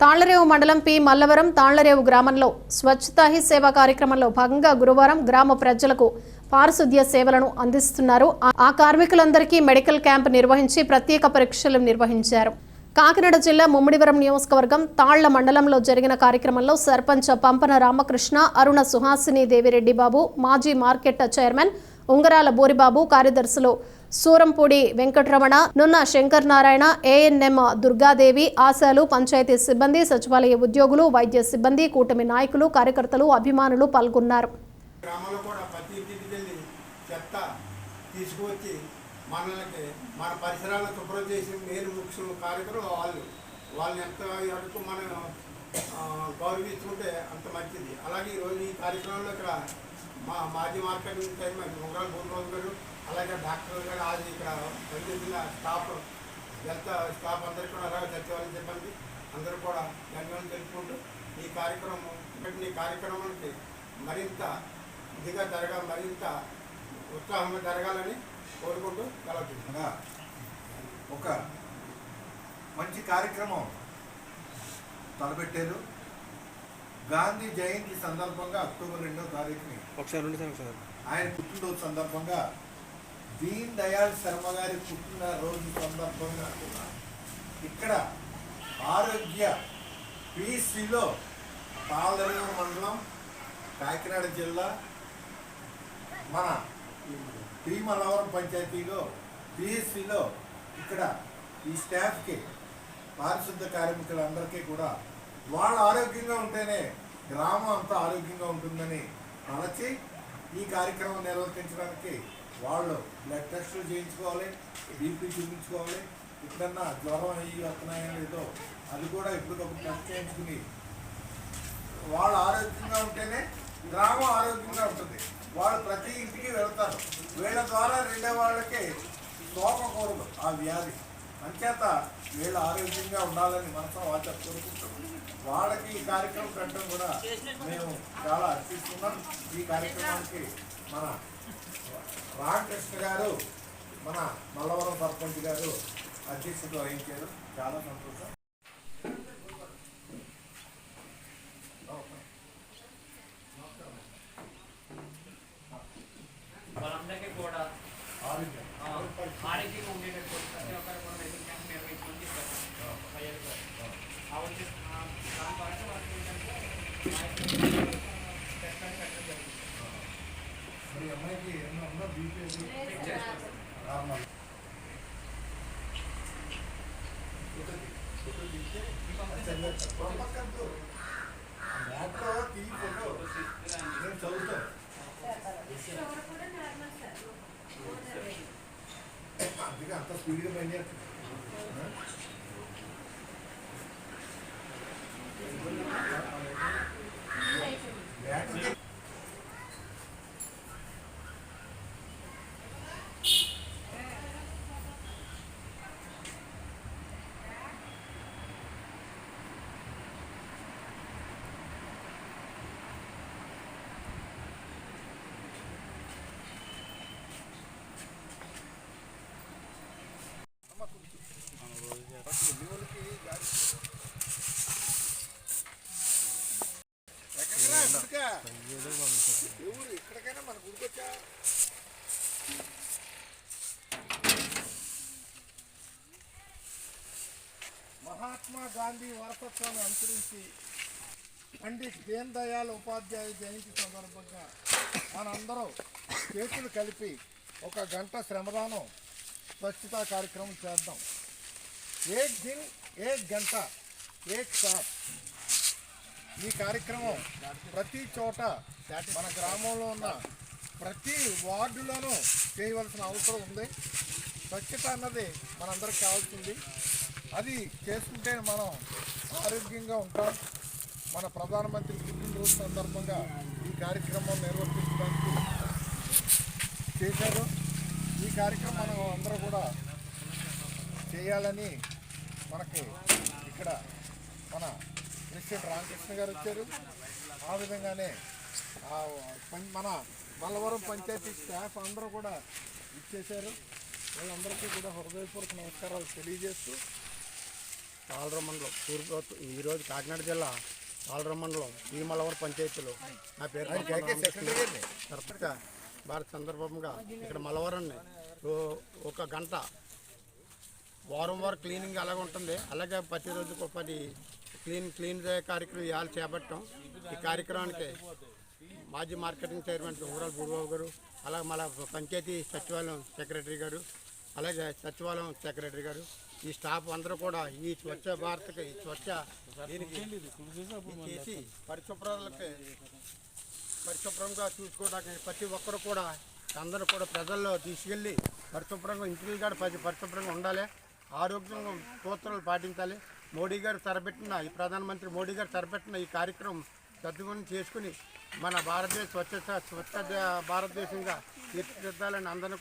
తాళ్ళరేవు మండలం పి. మల్లవరం తాళ్ళరేవు గ్రామంలో స్వచ్ఛతా హీ సేవా కార్యక్రమంలో భాగంగా గురువారం గ్రామ ప్రజలకు పారిశుద్ధ్య సేవలను అందిస్తున్నారు. ఆ- ఆ కార్మికులందరికీ మెడికల్ క్యాంప్ నిర్వహించి ప్రత్యేక పరీక్షలు నిర్వహించారు. కాకినాడ జిల్లా ముమ్మిడివరం నియోజకవర్గం తాళ్ళ మండలంలో జరిగిన కార్యక్రమంలో సర్పంచ్ పంపన రామకృష్ణ అరుణ సుహాసిని దేవిరెడ్డి బాబు మాజీ మార్కెట్ చైర్మన్ ఉంగరాల బోరిబాబు కార్యదర్శులు సూరంపూడి వెంకటరమణ నున్న శంకర్ నారాయణ ఏఎన్ఎం దుర్గాదేవి ఆశాలు పంచాయతీ సిబ్బంది సచివాలయ ఉద్యోగులు వైద్య సిబ్బంది కూటమి నాయకులు కార్యకర్తలు అభిమానులు పాల్గొన్నారు. తీసుకువచ్చి మనల్ని మన పరిసరాలను శుభ్రం చేసి నేను ముఖ్యం కార్యక్రమం వాళ్ళు. వాళ్ళని ఎంత అడుగు మనం ఆ, గౌరవించుకుంటే అంత మంచిది. అలాగే ఈరోజు ఈ కార్యక్రమంలో ఇక్కడ మా మాజీ మార్కెటింగ్ చైర్మన్ ఉంగరాల భూమిరాజు గారు అలాగే డాక్టర్ గారు అది ఇక్కడ పనిచేసిన స్టాఫ్ హెల్త్ స్టాఫ్ అందరికీ కూడా అలాగే సచివాలయం చెప్పండి అందరూ కూడా ధన్యవాదాలు తెలుపుకుంటూ ఈ కార్యక్రమం ఇక్కడ ఈ కార్యక్రమానికి మరింత ఇదిగా జరగా మరింత ఉత్సాహంగా జరగాలని కోరుకుంటూ సెలవు ఒక మంచి కార్యక్రమం తలపెట్టారు. గాంధీ జయంతి సందర్భంగా అక్టోబర్ రెండో తారీఖుని. ఒకసారి సార్ ఆయన పుట్టినరోజు సందర్భంగా దీన్ దయాళ్ శర్మ గారి పుట్టినరోజు సందర్భంగా ఇక్కడ ఆరోగ్య పిసిలో పాలరేవు మండలం కాకినాడ జిల్లా మన భీమలవరం పంచాయతీలో పిఎస్సిలో ఇక్కడ ఈ స్టాఫ్కి పారిశుద్ధ కార్మికులందరికీ కూడా వాళ్ళు ఆరోగ్యంగా ఉంటేనే గ్రామం అంతా ఆరోగ్యంగా ఉంటుందని తలచి ఈ కార్యక్రమం నిర్వర్తించడానికి వాళ్ళు బ్లడ్ టెస్టులు చేయించుకోవాలి బీపీ చూపించుకోవాలి. ఎప్పుడన్నా జ్వరం అయ్యి వస్తున్నాయో లేదో అది కూడా ఎప్పటికప్పుడు టెస్ట్ చేయించుకుని వాళ్ళు ఆరోగ్యంగా ఉంటేనే గ్రామం ఆరోగ్యంగా ఉంటుంది. వాళ్ళు ప్రతి ఇంటికి వెళ్తారు. వీళ్ళ ద్వారా రెండే వాళ్ళకి సోకకూడదు ఆ వ్యాధి. అంచేత వీళ్ళు ఆరోగ్యంగా ఉండాలని మనసు వాచ కోరుకుంటాం వాళ్ళకి ఈ కార్యక్రమం పెట్టడం కూడా మేము చాలా అర్పిస్తున్నాం. ఈ కార్యక్రమానికి మన రామకృష్ణ గారు మన మల్లవరం సర్పంచ్ గారు అధ్యక్షత వహించారు. చాలా సంతోషం వాళ్ళందరికీ కూడా ఆరోగ్యం ఆ, ఆరోగ్యంగా ఉండేటట్టు ప్రతి ఒక్కరు కూడా మెడికల్ క్యాంప్ నిర్వహించమని చెప్పారు వైఎస్ గారు. ఆ ఉద్దేశం ఆ, దాని ద్వారా వాళ్ళకి ఏంటంటే నాయకులు, ఆ, టెస్ట్ అని పెట్టడం జరిగింది మరి అమ్మాయికి ఏమన్నా ఉందా బీపీ చెక్ చేసుకోవాలి. నార్మల్ నేను చదువుతాను అందుకే అంత స్పీడ్గా పని చేస్తుంది ఎవరు ఎక్కడికైనా మన గుడికొచ్చా? మహాత్మా గాంధీ వారసత్వాన్ని అనుసరించి పండిట్ దీన్ దయాళ్ ఉపాధ్యాయ జయంతి సందర్భంగా మనందరం చేతులు కలిపి ఒక గంట శ్రమదానం స్వచ్ఛతా కార్యక్రమం చేద్దాం. ఏక్ దిన్ ఏక్ గంట ఏక్ సాత్ ఈ కార్యక్రమం ప్రతి చోట మన గ్రామంలో ఉన్న ప్రతి వార్డులోనూ చేయవలసిన అవసరం ఉంది. స్వచ్ఛత అన్నది మనందరికి కావాల్సింది. అది చేసుకుంటే మనం ఆరోగ్యంగా ఉంటాం. మన ప్రధానమంత్రి పుట్టినరోజు సందర్భంగా ఈ కార్యక్రమం నిర్వర్తించడానికి చేశారు. ఈ కార్యక్రమం మనం అందరూ కూడా చేయాలని మనకి ఇక్కడ మన ప్రెసిడెంట్ రామకృష్ణ గారు వచ్చారు. ఆ విధంగానే మన మల్లవరం పంచాయతీ స్టాఫ్ అందరూ కూడా ఇచ్చేశారు. వీళ్ళందరికీ కూడా హృదయపూర్వక నమస్కారాలు తెలియజేస్తూ పాలర మండలం తూర్పు ఈరోజు కాకినాడ జిల్లా పాలర మండలం భీమలవరం పంచాయతీలో నా పేరు కరెక్ట్గా భారత సందర్భంగా ఇక్కడ మలవరాన్ని ఓ- ఒక గంట వారం వారం క్లీనింగ్ అలాగే ఉంటుంది అలాగే ప్రతిరోజు ఒక పది క్లీన్ క్లీన్ డే కార్యక్రమం ఇవాళ చేపట్టాం. ఈ కార్యక్రమానికి మాజీ మార్కెటింగ్ చైర్మన్ ఊరాల గురుబాబు గారు అలాగే మన పంచాయతీ సచివాలయం సెక్రటరీ గారు అలాగే సచివాలయం సెక్రటరీ గారు ఈ స్టాఫ్ అందరూ కూడా ఈ స్వచ్ఛ భారత్కి ఈ స్వచ్ఛ దీనికి చేసి పరిశుభ్రతలకి పరిశుభ్రంగా చూసుకోవడానికి ప్రతి ఒక్కరు కూడా అందరూ కూడా ప్రజల్లో తీసుకెళ్ళి పరిశుభ్రంగా ఇంటికి కూడా పరిశుభ్రంగా ఉండాలి. ఆరోగ్యంగా సూత్రాలు పాటించాలి. మోడీ గారు తరబెట్టిన ఈ ప్రధానమంత్రి మోడీ గారు తరబెట్టిన ఈ కార్యక్రమం సద్వినియోగం చేసుకుని మన భారతదేశ స్వచ్ఛత స్వచ్ఛ భారతదేశంగా తీర్చిదిద్దాలని అందరినీ